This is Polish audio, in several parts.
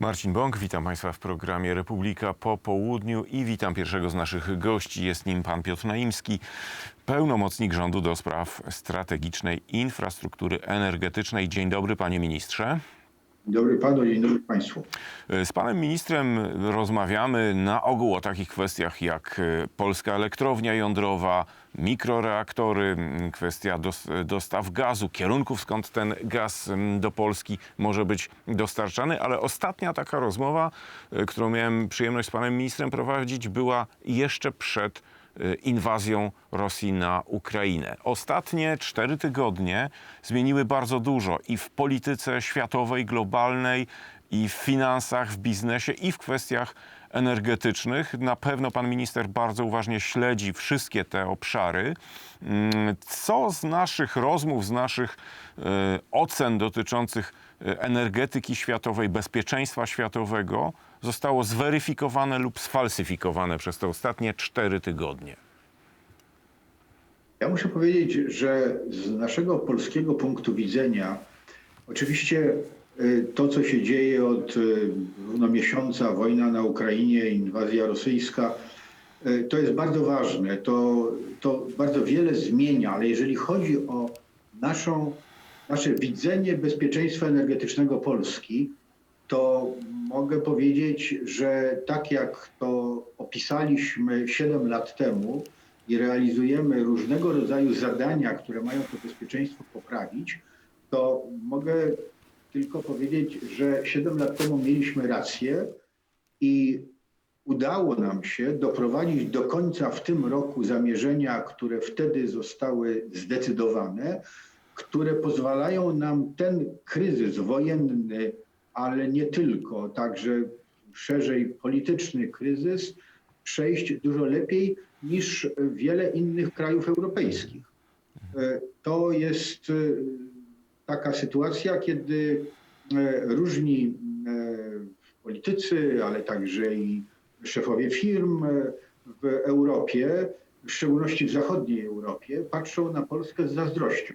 Marcin Bąk, witam Państwa w programie Republika po południu i witam pierwszego z naszych gości. Jest nim pan Piotr Naimski, pełnomocnik rządu do spraw strategicznej infrastruktury energetycznej. Dzień dobry, panie ministrze. Dobry panu, dzień dobry państwu. Z panem ministrem rozmawiamy na ogół o takich kwestiach jak e, polska elektrownia jądrowa, mikroreaktory, kwestia dos- dostaw gazu, kierunków skąd ten gaz do Polski może być dostarczany, ale ostatnia taka rozmowa, e, którą miałem przyjemność z panem ministrem prowadzić, była jeszcze przed e, inwazją Rosji na Ukrainę. Ostatnie cztery tygodnie zmieniły bardzo dużo i w polityce światowej, globalnej, i w finansach, w biznesie, i w kwestiach energetycznych. Na pewno pan minister bardzo uważnie śledzi wszystkie te obszary. Mm, Co z naszych rozmów, z naszych e, ocen dotyczących e, energetyki światowej, bezpieczeństwa światowego zostało zweryfikowane lub sfalsyfikowane przez te ostatnie cztery tygodnie? Ja muszę powiedzieć, że z naszego polskiego punktu widzenia, oczywiście to, co się dzieje od y, równo miesiąca, wojna na Ukrainie, inwazja rosyjska, y, to jest bardzo ważne. To, to bardzo wiele zmienia, ale jeżeli chodzi o naszą, nasze widzenie bezpieczeństwa energetycznego Polski, to mogę powiedzieć, że tak jak to opisaliśmy 7 lat temu i realizujemy różnego rodzaju zadania, które mają to bezpieczeństwo poprawić, to mogę tylko powiedzieć, że 7 lat temu mieliśmy rację i udało nam się doprowadzić do końca w tym roku zamierzenia, które wtedy zostały zdecydowane, które pozwalają nam ten kryzys wojenny, ale nie tylko, także szerzej polityczny kryzys przejść dużo lepiej niż wiele innych krajów europejskich. To jest taka sytuacja, kiedy e, różni e, politycy, ale także i szefowie firm e, w Europie, w szczególności w zachodniej Europie, patrzą na Polskę z zazdrością.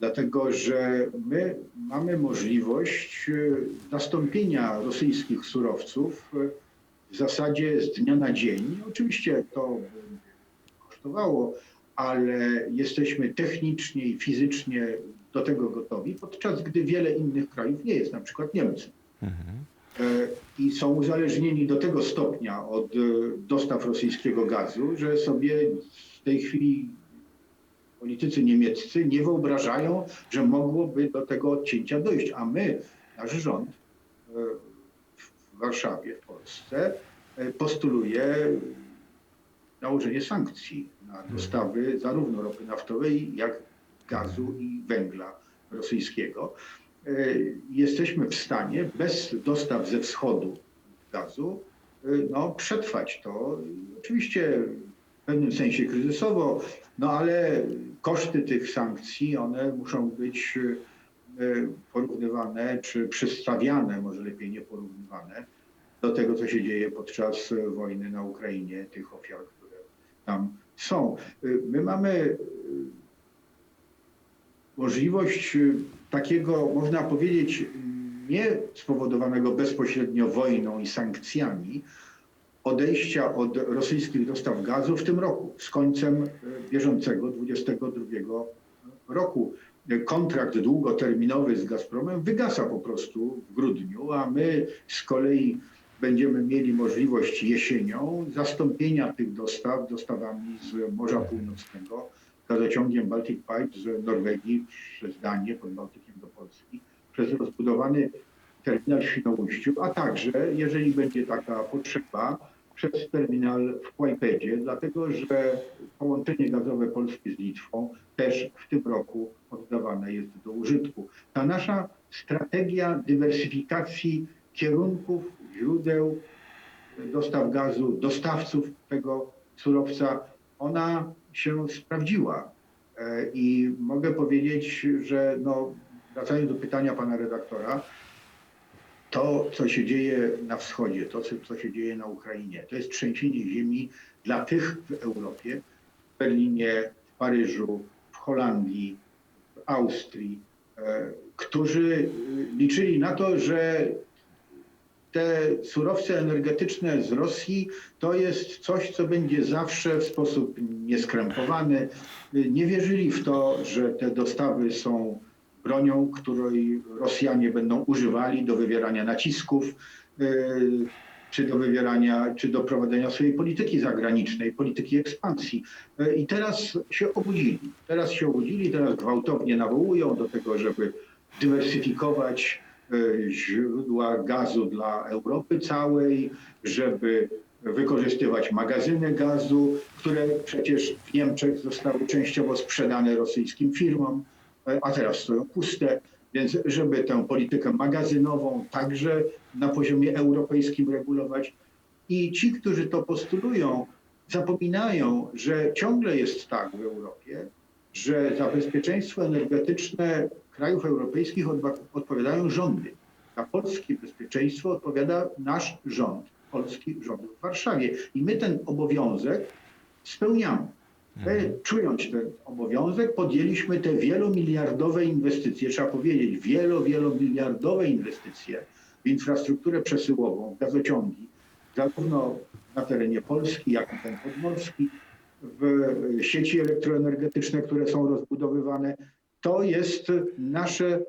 Dlatego, że my mamy możliwość zastąpienia rosyjskich surowców w zasadzie z dnia na dzień. Oczywiście to kosztowało, ale jesteśmy technicznie i fizycznie do tego gotowi, podczas gdy wiele innych krajów nie jest, na przykład Niemcy. E, I są uzależnieni do tego stopnia od e, dostaw rosyjskiego gazu, że sobie w tej chwili politycy niemieccy nie wyobrażają, że mogłoby do tego odcięcia dojść. A my, nasz rząd e, w Warszawie, w Polsce, postuluje nałożenie sankcji na dostawy zarówno ropy naftowej, jak gazu i węgla rosyjskiego. E, Jesteśmy w stanie bez dostaw ze wschodu gazu e, no, przetrwać to. Oczywiście w pewnym sensie kryzysowo, no ale koszty tych sankcji, one muszą być e, porównywane, czy przystawiane, może lepiej nie porównywane, do tego, co się dzieje podczas wojny na Ukrainie, tych ofiar, które tam są. My mamy możliwość y, takiego, można powiedzieć, nie spowodowanego bezpośrednio wojną i sankcjami, odejścia od rosyjskich dostaw gazu w tym roku, z końcem y, bieżącego 2022 roku. Y, Kontrakt długoterminowy z Gazpromem wygasa po prostu w grudniu, a my z kolei będziemy mieli możliwość jesienią zastąpienia tych dostaw dostawami z Morza Północnego gazociągiem Baltic Pipe z Norwegii przez Danię pod Bałtykiem do Polski, przez rozbudowany terminal w Świnoujściu, a także, jeżeli będzie taka potrzeba, przez terminal w Kłajpedzie, dlatego że połączenie gazowe Polski z Litwą też w tym roku oddawane jest do użytku. Ta nasza strategia dywersyfikacji kierunków, źródeł dostaw gazu, dostawców tego surowca, ona się sprawdziła. E, I mogę powiedzieć, że no, wracając do pytania pana redaktora, to, co się dzieje na wschodzie, to, co- się dzieje na Ukrainie, to jest trzęsienie ziemi dla tych w Europie, w Berlinie, w Paryżu, w Holandii, w Austrii, e, którzy y, liczyli na to, że te surowce energetyczne z Rosji to jest coś, co będzie zawsze w sposób nieskrępowany. Nie wierzyli w to, że te dostawy są bronią, której Rosjanie będą używali do wywierania nacisków, yy, czy do wywierania, czy do prowadzenia swojej polityki zagranicznej, polityki ekspansji. Yy, I teraz się obudzili. Teraz się obudzili, teraz gwałtownie nawołują do tego, żeby dywersyfikować źródła gazu dla Europy całej, żeby wykorzystywać magazyny gazu, które przecież w Niemczech zostały częściowo sprzedane rosyjskim firmom, e, a teraz stoją puste. Więc żeby tę politykę magazynową także na poziomie europejskim regulować. I ci, którzy to postulują, zapominają, że ciągle jest tak w Europie, że za bezpieczeństwo energetyczne krajów europejskich odpowiadają rządy. Za polskie bezpieczeństwo odpowiada nasz rząd, polski rząd w Warszawie. I my ten obowiązek spełniamy. My, czując ten obowiązek, podjęliśmy te wielomiliardowe inwestycje, trzeba powiedzieć, wielo, wielomiliardowe inwestycje w infrastrukturę przesyłową, w gazociągi, zarówno na terenie Polski, jak i ten podmorski, w sieci elektroenergetyczne, które są rozbudowywane. To jest nasze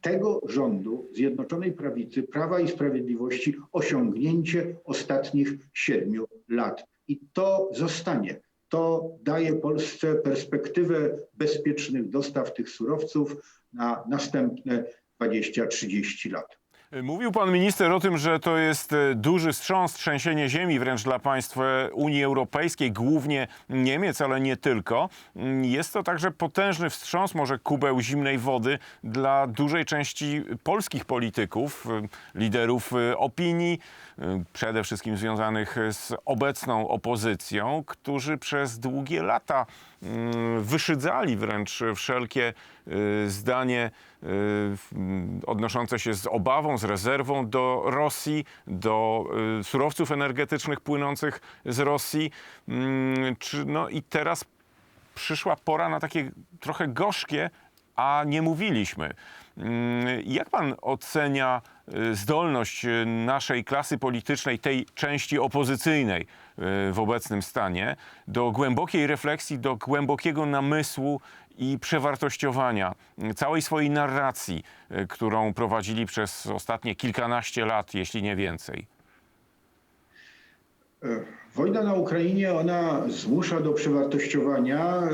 tego rządu Zjednoczonej Prawicy, Prawa i Sprawiedliwości osiągnięcie ostatnich siedmiu lat. I to zostanie. To daje Polsce perspektywę bezpiecznych dostaw tych surowców na następne 20-30 lat. Mówił pan minister o tym, że to jest e, duży wstrząs, trzęsienie ziemi wręcz dla państw e, Unii Europejskiej, głównie Niemiec, ale nie tylko. Mm, Jest to także potężny wstrząs, może kubeł zimnej wody dla dużej części polskich polityków, e, liderów opinii, przede wszystkim związanych z obecną opozycją, którzy przez długie lata wyszydzali wręcz wszelkie y, zdanie y, mm, odnoszące się z obawą, z rezerwą do Rosji, do y, surowców energetycznych płynących z Rosji. Mm, no i teraz przyszła pora na takie trochę gorzkie, a nie mówiliśmy. Mm, Jak pan ocenia y, zdolność y, naszej klasy politycznej, tej części opozycyjnej y, w obecnym stanie, do głębokiej refleksji, do głębokiego namysłu i przewartościowania całej swojej narracji, którą prowadzili przez ostatnie kilkanaście lat, jeśli nie więcej? Wojna na Ukrainie, ona zmusza do przewartościowania e,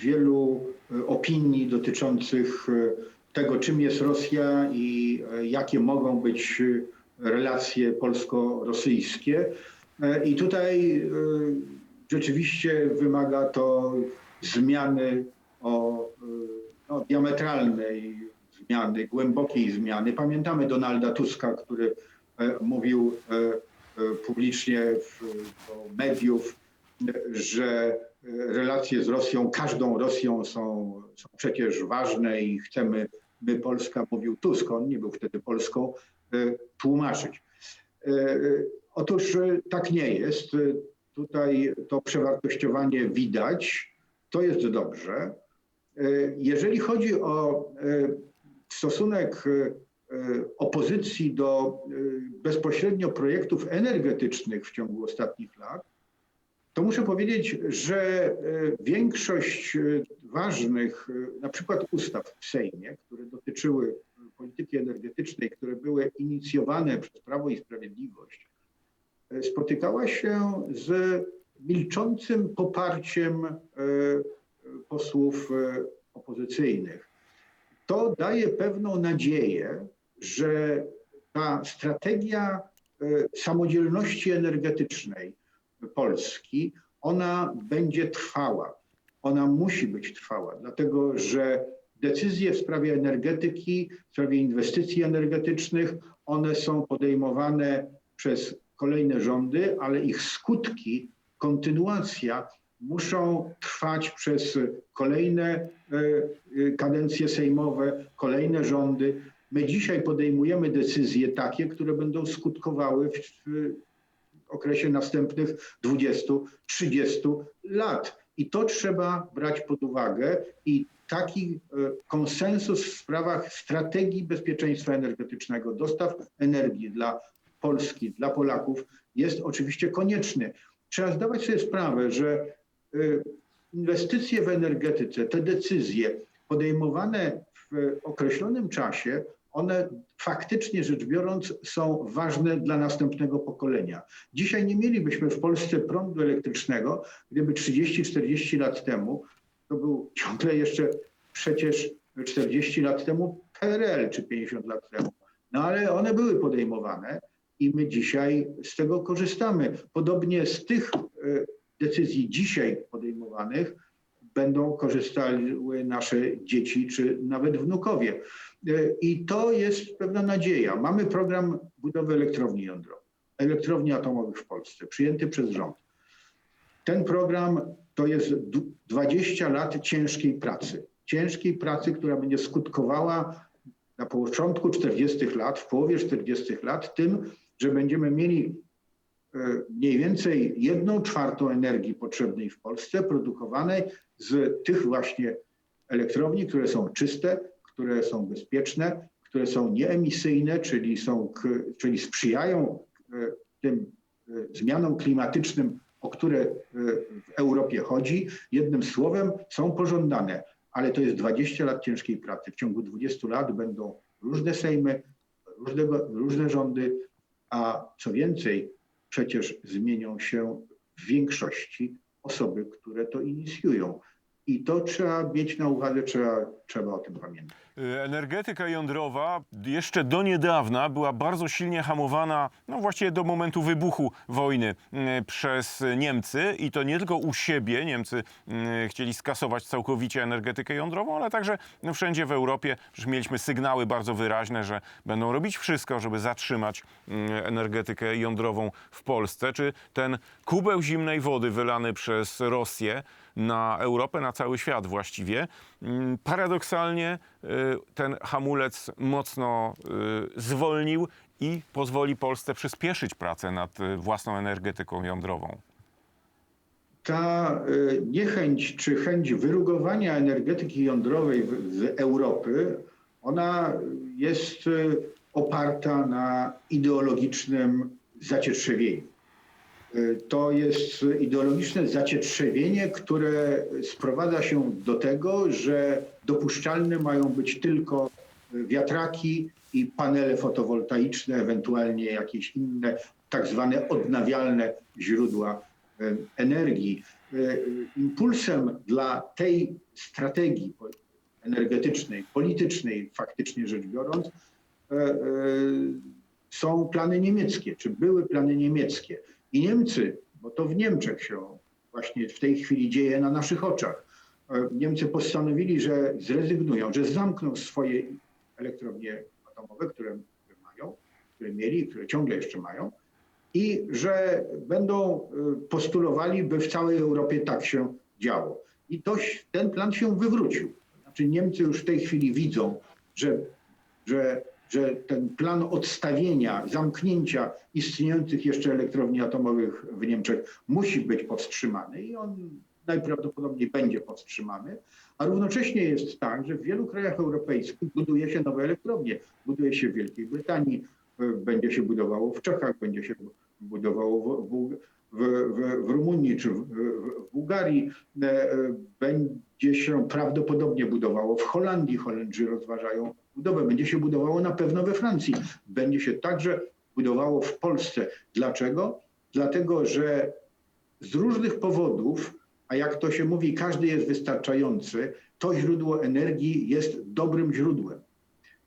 wielu e, opinii dotyczących e, tego, czym jest Rosja i e, jakie mogą być e, relacje polsko-rosyjskie. E, I tutaj rzeczywiście wymaga to zmiany o no, diametralnej zmiany, głębokiej zmiany. Pamiętamy Donalda Tuska, który mówił publicznie w, do mediów, że relacje z Rosją, każdą Rosją są, są przecież ważne i chcemy, my Polska, mówił Tusk, on nie był wtedy Polską, e, tłumaczyć. E, Otóż e, tak nie jest. Tutaj to przewartościowanie widać, to jest dobrze. Jeżeli chodzi o stosunek opozycji do bezpośrednio projektów energetycznych w ciągu ostatnich lat, to muszę powiedzieć, że e, większość e, ważnych, e, na przykład ustaw w Sejmie, które dotyczyły polityki energetycznej, które były inicjowane przez Prawo i Sprawiedliwość, spotykała się z milczącym poparciem posłów opozycyjnych. To daje pewną nadzieję, że ta strategia samodzielności energetycznej Polski, ona będzie trwała. Ona musi być trwała, dlatego że decyzje w sprawie energetyki, w sprawie inwestycji energetycznych, one są podejmowane przez kolejne rządy, ale ich skutki, kontynuacja muszą trwać przez kolejne e, e, kadencje sejmowe, kolejne rządy. My dzisiaj podejmujemy decyzje takie, które będą skutkowały w, okresie następnych 20-30 lat. I to trzeba brać pod uwagę i taki e, konsensus w sprawach strategii bezpieczeństwa energetycznego, dostaw energii dla Polski, dla Polaków jest oczywiście konieczny. Trzeba zdawać sobie sprawę, że y, inwestycje w energetyce, te decyzje podejmowane w określonym czasie, one faktycznie rzecz biorąc są ważne dla następnego pokolenia. Dzisiaj nie mielibyśmy w Polsce prądu elektrycznego, gdyby 30-40 lat temu, to był ciągle jeszcze przecież 40 lat temu PRL czy 50 lat temu. No ale one były podejmowane i my dzisiaj z tego korzystamy. Podobnie z tych e, decyzji dzisiaj podejmowanych będą korzystały nasze dzieci czy nawet wnukowie. E, I to jest pewna nadzieja. Mamy program budowy elektrowni jądrowych, elektrowni atomowych w Polsce, przyjęty przez rząd. Ten program to jest du- 20 lat ciężkiej pracy. Ciężkiej pracy, która będzie skutkowała na początku 40 lat, w połowie 40 lat tym, że będziemy mieli mniej więcej jedną czwartą energii potrzebnej w Polsce produkowanej z tych właśnie elektrowni, które są czyste, które są bezpieczne, które są nieemisyjne, czyli, są, czyli sprzyjają e, tym e, zmianom klimatycznym, o które e, w Europie chodzi. Jednym słowem, są pożądane, ale to jest 20 lat ciężkiej pracy. W ciągu 20 lat będą różne sejmy, różnego, różne rządy, a co więcej, przecież zmienią się w większości osoby, które to inicjują. I to trzeba mieć na uwadze, trzeba, trzeba o tym pamiętać. Y, Energetyka jądrowa jeszcze do niedawna była bardzo silnie hamowana, no właściwie do momentu wybuchu wojny y, przez Niemcy i to nie tylko u siebie. Niemcy y, chcieli skasować całkowicie energetykę jądrową, ale także no, wszędzie w Europie. Przecież mieliśmy sygnały bardzo wyraźne, że będą robić wszystko, żeby zatrzymać energetykę jądrową w Polsce. Czy ten kubeł zimnej wody wylany przez Rosję na Europę, na cały świat właściwie, paradoksalnie y, ten hamulec mocno y, zwolnił i pozwoli Polsce przyspieszyć pracę nad y, własną energetyką jądrową. ta niechęć czy chęć wyrugowania energetyki jądrowej z Europy, ona jest oparta na ideologicznym zacietrzewieniu. Y, To jest ideologiczne zacietrzewienie, które sprowadza się do tego, że dopuszczalne mają być tylko wiatraki i panele fotowoltaiczne, ewentualnie jakieś inne tak zwane odnawialne źródła e, energii. E, Impulsem dla tej strategii energetycznej, politycznej, faktycznie rzecz biorąc, e, e, są plany niemieckie, czy były plany niemieckie. I Niemcy, bo to w Niemczech się właśnie w tej chwili dzieje na naszych oczach, e, Niemcy postanowili, że zrezygnują, że zamkną swoje elektrownie atomowe, które mają, które mieli, które ciągle jeszcze mają, i że będą y, postulowali, by w całej Europie tak się działo. I to, ten plan się wywrócił. Znaczy Niemcy już w tej chwili widzą, że, że, że ten plan odstawienia, zamknięcia istniejących jeszcze elektrowni atomowych w Niemczech musi być powstrzymany i on najprawdopodobniej będzie powstrzymany, a równocześnie jest tak, że w wielu krajach europejskich buduje się nowe elektrownie. Buduje się w Wielkiej Brytanii, y, będzie się budowało w Czechach, będzie się budowało w, w, w, w, Rumunii czy w, w, w Bułgarii, e, e, będzie się prawdopodobnie budowało w Holandii. Holendrzy rozważają budowę, będzie się budowało na pewno we Francji, będzie się także budowało w Polsce. Dlaczego? Dlatego, że z różnych powodów, a jak to się mówi, każdy jest wystarczający, to źródło energii jest dobrym źródłem.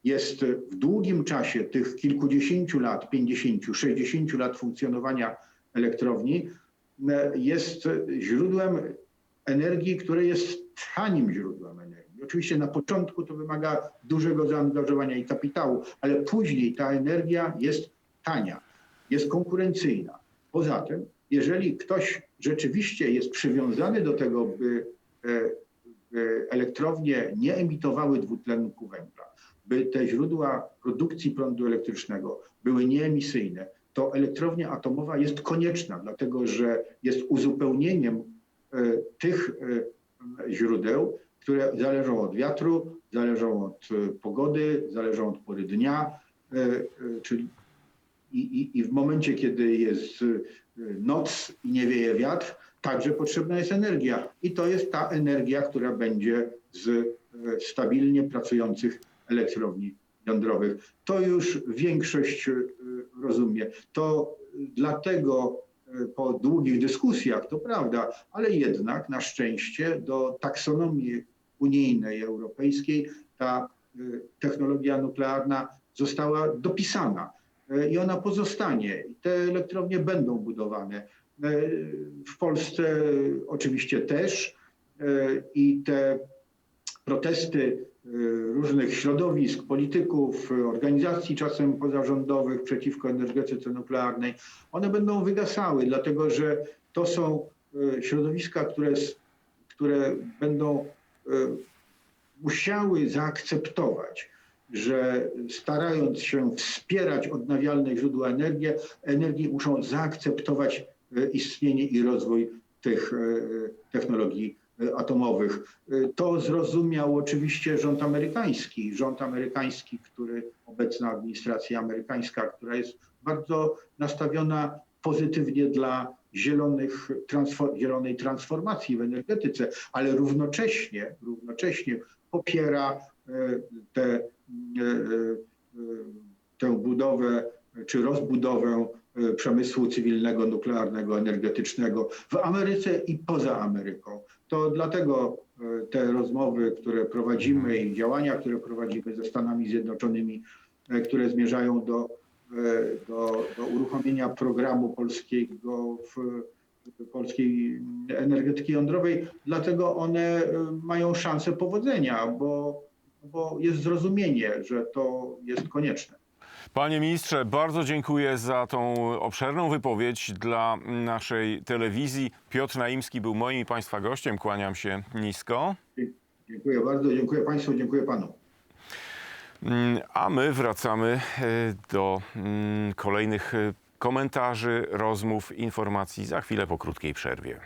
Jest w długim czasie tych kilkudziesięciu lat, 50, 60 lat funkcjonowania elektrowni, e, jest źródłem energii, które jest tanim źródłem energii. Oczywiście na początku to wymaga dużego zaangażowania i kapitału, ale później ta energia jest tania, jest konkurencyjna. Poza tym, jeżeli ktoś rzeczywiście jest przywiązany do tego, by e, elektrownie nie emitowały dwutlenku węgla, by te źródła produkcji prądu elektrycznego były nieemisyjne, to elektrownia atomowa jest konieczna, dlatego że jest uzupełnieniem e, tych e, źródeł, które zależą od wiatru, zależą od e, pogody, zależą od pory dnia, e, e, czyli i, i, i w momencie, kiedy jest noc i nie wieje wiatr, także potrzebna jest energia. I to jest ta energia, która będzie z stabilnie pracujących elektrowni jądrowych. To już większość rozumie. To dlatego po długich dyskusjach, to prawda, ale jednak na szczęście do taksonomii unijnej, europejskiej ta y, technologia nuklearna została dopisana y, i ona pozostanie. Te elektrownie będą budowane. Y, W Polsce oczywiście też i te protesty różnych środowisk, polityków, organizacji czasem pozarządowych przeciwko energetyce nuklearnej, one będą wygasały, dlatego że to są środowiska, które, które będą musiały zaakceptować, że starając się wspierać odnawialne źródła energii, energii muszą zaakceptować y, istnienie i rozwój tych y, technologii y, atomowych. Y, To zrozumiał oczywiście rząd amerykański. Rząd amerykański, który obecna administracja amerykańska, która jest bardzo nastawiona pozytywnie dla zielonych, zielonej transformacji w energetyce, ale równocześnie, równocześnie popiera e, tę e, e, tę budowę czy rozbudowę przemysłu cywilnego, nuklearnego, energetycznego w Ameryce i poza Ameryką. To dlatego te rozmowy, które prowadzimy i działania, które prowadzimy ze Stanami Zjednoczonymi, które zmierzają do, do, do uruchomienia programu polskiego w polskiej energetyki jądrowej, dlatego one e, mają szansę powodzenia, bo, bo jest zrozumienie, że to jest konieczne. Panie ministrze, bardzo dziękuję za tą obszerną wypowiedź dla naszej telewizji. Piotr Naimski był moim i Państwa gościem. Kłaniam się nisko. Dziękuję bardzo, dziękuję Państwu, dziękuję Panu. Mm, A my wracamy e, do mm, kolejnych e, komentarzy, rozmów, informacji za chwilę po krótkiej przerwie.